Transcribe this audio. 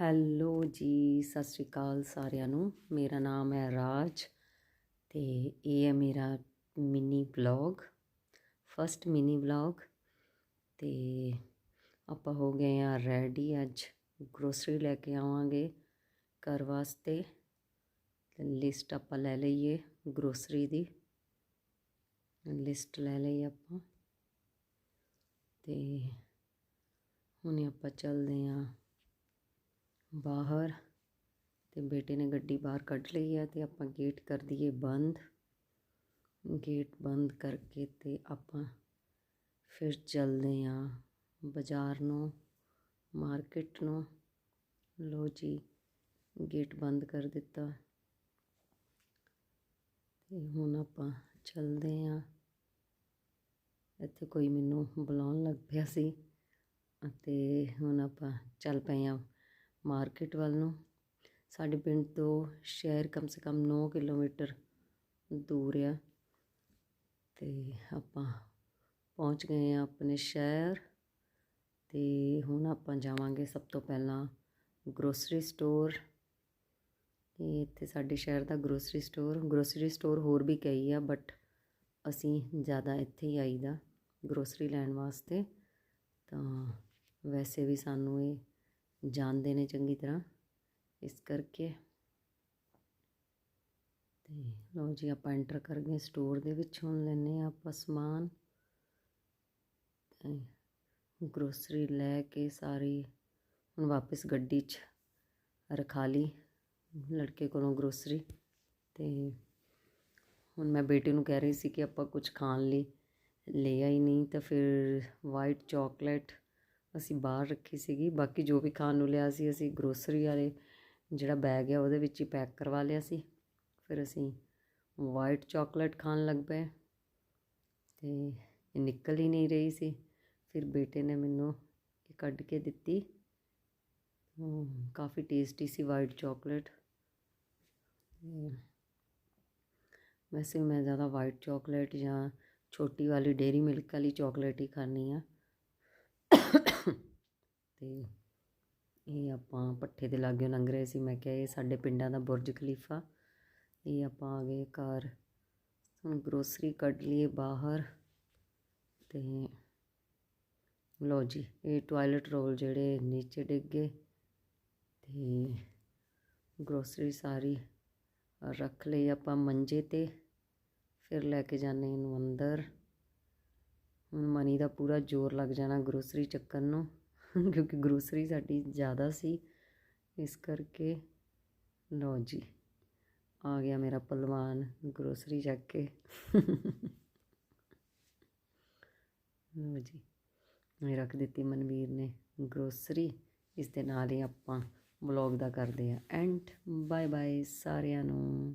Hello ਜੀ, ਸਤਿ ਸ਼੍ਰੀ ਅਕਾਲ ਸਾਰਿਆਂ ਨੂੰ। ਮੇਰਾ ਨਾਮ ਹੈ ਰਾਜ ਤੇ ਇਹ ਹੈ ਮੇਰਾ mini vlog first mini vlog. ਤੇ ਆਪਾਂ ਹੋ ਗਏ ਆ ਰੈਡੀ ਅੱਜ ਗਰੋਸਰੀ ਲੈ ਕੇ ਆਵਾਂਗੇ ਘਰ ਵਾਸਤੇ। ਲਿਸਟ ਆਪਾਂ ਲੈ ਲਈਏ ਗਰੋਸਰੀ ਦੀ। ਲਿਸਟ ਲੈ ਲਈ ਆਪਾਂ। ਤੇ ਹੁਣ ਆਪਾਂ ਚੱਲਦੇ ਆਂ ਬਾਹਰ ਤੇ ਬੇਟੇ ਨੇ ਗੱਡੀ ਬਾਹਰ ਕੱਢ ਲਈ ਹੈ ਤੇ ਆਪਾਂ ਗੇਟ ਕਰ ਦਈਏ ਬੰਦ। ਗੇਟ ਬੰਦ ਕਰਕੇ ਤੇ ਆਪਾਂ ਫਿਰ ਚੱਲਦੇ ਆਂ ਬਾਜ਼ਾਰ ਨੂੰ ਮਾਰਕੀਟ ਨੂੰ। ਲੋ ਜੀ ਗੇਟ ਬੰਦ ਕਰ ਦਿੱਤਾ। ਤੇ ਹੁਣ ਆਪਾਂ ਚੱਲਦੇ ਆਂ ਇੱਥੇ ਕੋਈ ਮੈਨੂੰ ਬੁਲਾਉਣ ਲੱਗ ਪਿਆ ਸੀ। ਅਤੇ ਹੁਣ ਆਪਾਂ ਚੱਲ ਪਏ ਆਂ ਮਾਰਕੀਟ ਵੱਲ ਨੂੰ। ਸਾਡੇ ਪਿੰਡ ਤੋਂ ਸ਼ਹਿਰ ਕਮ ਸੇ ਕਮ 9 ਕਿਲੋਮੀਟਰ ਦੂਰ ਆ। ਤੇ ਆਪਾਂ ਪਹੁੰਚ ਗਏ ਆ ਆਪਣੇ ਸ਼ਹਿਰ। ਤੇ ਹੁਣ ਆਪਾਂ ਜਾਵਾਂਗੇ ਸਭ ਤੋਂ ਪਹਿਲਾਂ ਗਰੋਸਰੀ ਸਟੋਰ ਇਹ ਇੱਥੇ ਸਾਡੇ ਸ਼ਹਿਰ ਦਾ ਗਰੋਸਰੀ ਸਟੋਰ ਗਰੋਸਰੀ ਸਟੋਰ ਹੋਰ ਵੀ ਕਈ ਆ ਬਟ ਅਸੀਂ ਜ਼ਿਆਦਾ ਇੱਥੇ ਹੀ ਆਈਦਾ ਗਰੋਸਰੀ ਲੈਣ ਵਾਸਤੇ। ਤਾਂ ਵੈਸੇ ਵੀ ਸਾਨੂੰ ਇਹ ਜਾਣਦੇ ਨੇ ਚੰਗੀ ਤਰ੍ਹਾਂ, ਇਸ ਕਰਕੇ। ਤੇ ਲਓ ਜੀ, ਆਪਾਂ ਐਂਟਰ ਕਰ ਗਏ ਸਟੋਰ ਦੇ ਵਿੱਚ, ਹੁਣ ਲੈਨੇ ਆ ਆਪਾਂ ਸਮਾਨ। ਤੇ ਗਰੋਸਰੀ ਲੈ ਕੇ ਸਾਰੀ, ਹੁਣ ਵਾਪਸ ਗੱਡੀ 'ਚ ਰਖਾ ਲਈ ਲੜਕੇ ਕੋਲੋਂ ਗਰੋਸਰੀ ਤੇ ਹੁਣ ਮੈਂ ਬੇਟੇ ਨੂੰ ਕਹਿ ਰਹੀ ਸੀ ਕਿ ਆਪਾਂ ਕੁਝ ਖਾਣ ਲਈ ਲਿਆ ਹੀ ਨਹੀਂ, ਤਾਂ ਫਿਰ ਵਾਈਟ ਚਾਕਲੇਟ ਅਸੀਂ ਬਾਹਰ ਰੱਖੀ ਸੀਗੀ। ਬਾਕੀ ਜੋ ਵੀ ਖਾਣ ਨੂੰ ਲਿਆ ਸੀ, ਅਸੀਂ ਗਰੋਸਰੀ ਵਾਲੇ ਜਿਹੜਾ ਬੈਗ ਹੈ ਉਹਦੇ ਵਿੱਚ ਹੀ ਪੈਕ ਕਰਵਾ ਲਿਆ ਸੀ। ਫਿਰ ਅਸੀਂ ਵਾਈਟ ਚਾਕਲੇਟ ਖਾਣ ਲੱਗ ਪਏ ਤੇ ਇਹ ਨਿਕਲ ਹੀ ਨਹੀਂ ਰਹੀ ਸੀ। ਫਿਰ ਬੇਟੇ ਨੇ ਮੈਨੂੰ ਇਹ ਕੱਢ ਕੇ ਦਿੱਤੀ। ਕਾਫੀ ਟੇਸਟੀ ਸੀ ਵਾਈਟ ਚਾਕਲੇਟ ਵੈਸੇ ਮੈਂ ਜ਼ਿਆਦਾ ਵਾਈਟ ਚਾਕਲੇਟ ਜਾਂ ਛੋਟੀ ਵਾਲੀ ਡੇਰੀ ਮਿਲਕ ਵਾਲੀ ਚਾਕਲੇਟ ਹੀ ਖਾਣੀ ਆ ਤੇ ਇਹ ਆਪਾਂ ਪੱਠੇ ਦੇ ਲਾਗੇ ਲੰਘ ਰਹੇ ਸੀ। ਮੈਂ ਕਿਹਾ ਇਹ ਸਾਡੇ ਪਿੰਡਾਂ ਦਾ ਬੁਰਜ ਖਲੀਫਾ। ਇਹ ਆਪਾਂ ਆ ਗਏ ਘਰ। ਹੁਣ ਗਰੋਸਰੀ ਕੱਢ ਲਈਏ ਬਾਹਰ ਤੇ ਲੋ ਜੀ, ਇਹ ਟਾਇਲਟ ਰੋਲ ਜਿਹੜੇ ਨੀਚੇ ਡਿੱਗ ਗਏ ਤੇ ਗਰੋਸਰੀ ਸਾਰੀ ਰੱਖ ਲਈ ਆਪਾਂ ਮੰਜੇ ਤੇ, ਫਿਰ ਲੈ ਕੇ ਜਾਣੇ ਇਹਨੂੰ ਅੰਦਰ। ਹੁਣ ਮਨੀ ਦਾ ਪੂਰਾ ਜ਼ੋਰ ਲੱਗ ਜਾਣਾ ਗਰੋਸਰੀ ਚੱਕਣ ਨੂੰ, ਕਿਉਂਕਿ ਗਰੋਸਰੀ ਸਾਡੀ ਜ਼ਿਆਦਾ ਸੀ। ਇਸ ਕਰਕੇ ਲੋ ਜੀ, ਆ ਗਿਆ ਮੇਰਾ ਪਹਿਲਵਾਨ ਗਰੋਸਰੀ ਚੱਕ ਕੇ। ਲੋ ਜੀ ਮੈਂ ਰੱਖ ਦਿੱਤੀ ਮਨਵੀਰ ਨੇ ਗਰੋਸਰੀ ਇਸ ਦੇ ਨਾਲ ਹੀ ਆਪਾਂ ਵਲੌਗ ਦਾ ਕਰਦੇ ਆ ਐਂਡ ਬਾਏ ਬਾਏ ਸਾਰਿਆਂ ਨੂੰ।